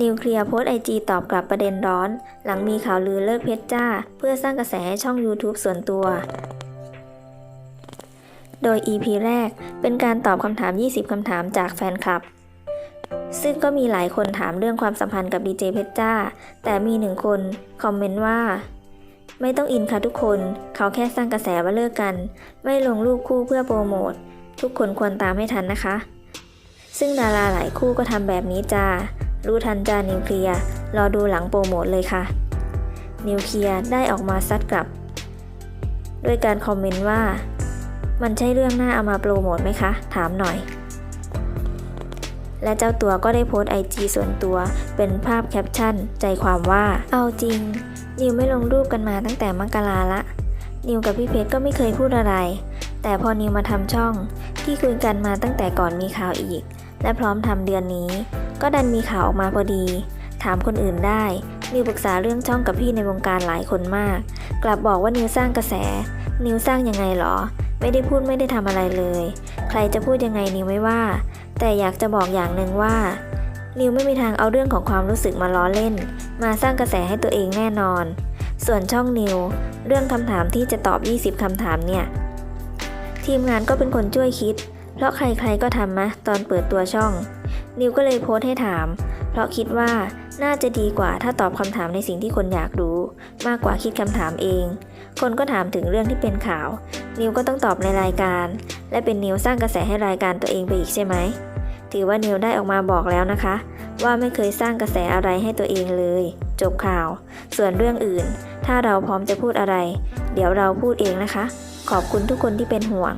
นิวเคลียร์โพสไอจีตอบกลับประเด็นร้อน หลังมีข่าวลือเลิกเพชรจ้า เพื่อสร้างกระแสให้ช่อง YouTube ส่วนตัว โดย EP แรกเป็นการตอบคำถาม 20 คำถามจากแฟนคลับ ซึ่งก็มีหลายคนถามเรื่องความสัมพันธ์กับดีเจเพชรจ้า แต่มีหนึ่งคน คอมเมนต์ว่า ไม่ต้องอินค่ะทุกคน เขาแค่สร้างกระแสว่าเลิกกัน ไม่ลงรูปคู่เพื่อโปรโมท ทุกคนควรตามให้ทันนะคะซึ่งดาราหลายคู่ก็ทำแบบนี้จ้า รู้ทันจานิวเคลียร์รอดูหลังโปรโมทเลยค่ะ นิวเคลียร์ได้ออกมาซัดกลับ ด้วยการคอมเมนต์ว่า มันใช่เรื่องน่าเอามาโปรโมทไหมคะ ถามหน่อย และเจ้าตัวก็ได้โพสต์ไอจีส่วนตัวเป็นภาพแคปชั่น ใจความว่า เอาจริง นิวไม่ลงรูปกันมาตั้งแต่มกราละ นิวกับพี่เพชรก็ไม่เคยพูดอะไร แต่พอนิวมาทำช่องที่คุยกันมาตั้งแต่ก่อนมีข่าวอีก และพร้อมทำเดือนนี้ ก็ดันมีข่าวออกมาพอดี ถามคนอื่นได้ นิวปรึกษาเรื่องช่องกับพี่ในวงการหลายคนมาก กลับบอกว่านิวสร้างกระแส นิวสร้างยังไงหรอ ไม่ได้พูดไม่ได้ทำอะไรเลย ใครจะพูดยังไงนิวไม่ว่า แต่อยากจะบอกอย่างหนึ่งว่า นิวไม่มีทางเอาเรื่องของความรู้สึกมาล้อเล่น มาสร้างกระแสให้ตัวเองแน่นอน ส่วนช่องนิว เรื่องคำถามที่จะตอบ 20คำถามเนี่ย ทีมงานก็เป็นคนช่วยคิด เพราะใครๆก็ทำมะตอนเปิดตัวช่อง นิวก็เลยโพสต์ให้ถาม เพราะคิดว่าน่าจะดีกว่าถ้าตอบคำถามในสิ่งที่คนอยากรู้ มากกว่าคิดคำถามเอง คนก็ถามถึงเรื่องที่เป็นข่าว นิวก็ต้องตอบในรายการ และเป็นนิวสร้างกระแสให้รายการตัวเองไปอีกใช่ไหม ถือว่านิวได้ออกมาบอกแล้วนะคะ ว่าไม่เคยสร้างกระแสอะไรให้ตัวเองเลย จบข่าว ส่วนเรื่องอื่น ถ้าเราพร้อมจะพูดอะไร เดี๋ยวเราพูดเองนะคะ ขอบคุณทุกคนที่เป็นห่วง